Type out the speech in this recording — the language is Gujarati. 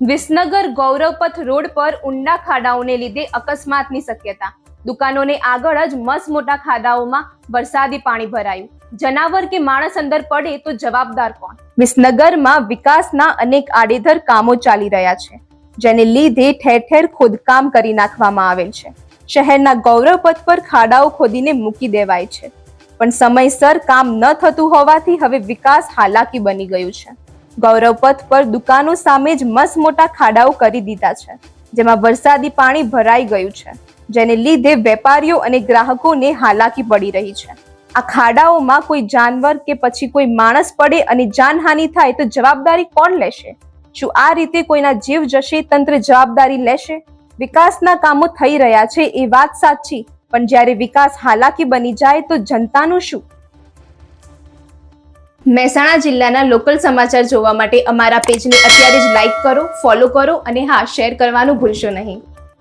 વિસનગર ગૌરવપથ રોડ પર ઊંડા ખાડાઓને લીધે અકસ્માતની શક્યતા. દુકાનોને આગળ જ મસ મોટા ખાડાઓમાં વરસાદી પાણી ભરાયું. જનાવર કે માણસ અંદર પડે તો જવાબદાર કોણ? વિસનગરમાં વિકાસના અનેક આડેધર કામો ચાલી રહ્યા છે, જેને લીધે ઠેર ઠેર ખોદકામ કરી નાખવામાં આવેલ છે. શહેરના ગૌરવપથ પર ખાડાઓ ખોદીને મૂકી દેવાય છે. પણ સમયસર કામ ન થતું હોવાથી હવે વિકાસ હાલાકી બની ગયું છે. ગૌરવપથ પર દુકાનો સામે જ મસ મોટા ખાડાઓ કરી દીધા છે, જેમાં વરસાદી પાણી ભરાઈ ગયું છે, જેને લીધે વેપારીઓ અને ગ્રાહકોને હાલાકી પડી રહી છે. આ ખાડાઓમાં કોઈ જાનવર કે પછી કોઈ માણસ પડે અને જાનહાનિ થાય તો જવાબદારી કોણ લેશે? શું આ રીતે કોઈના જીવ જશે તંત્ર જવાબદારી લેશે? વિકાસના કામો થઈ રહ્યા છે એ વાત સાચી, પણ જ્યારે વિકાસ હાલાકી બની જાય તો જનતાનું શું? મહેસાણા જિલ્લાના લોકલ સમાચાર જોવા માટે અમારા પેજને અત્યારે જ લાઈક કરો ફોલો કરો અને હા શેર કરવાનું ભૂલશો નહીં.